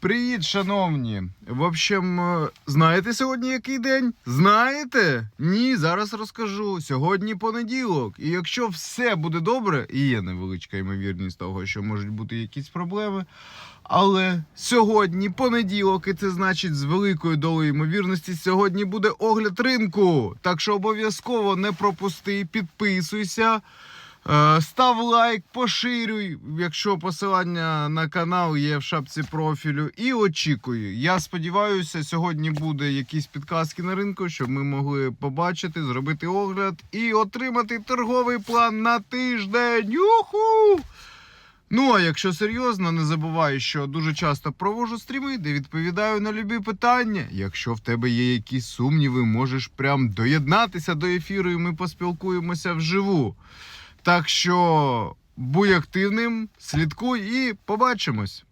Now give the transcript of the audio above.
Привіт, шановні. В общем, е, знаєте сьогодні який день? Знаєте? Ні, зараз розкажу. Сьогодні понеділок. І якщо все буде добре, і є невеличка ймовірність того, що можуть бути якісь проблеми. Але сьогодні понеділок, і це значить з великою долею ймовірності, сьогодні буде огляд ринку. Так що обов'язково не пропусти, підписуйся. Е, Став лайк, поширюй, якщо посилання на канал є в шапці профілю. І очікую. Я сподіваюся, сьогодні буде якісь підказки на ринку, щоб ми могли побачити, зробити огляд і отримати торговий план на тиждень. Юху! Ну а якщо серйозно, не забувай, що дуже часто провожу стріми, де відповідаю на любі питання. Якщо в тебе є якісь сумніви, можеш прям доєднатися до ефіру, і ми поспілкуємося вживу. Так що будь активним, слідкуй і побачимось.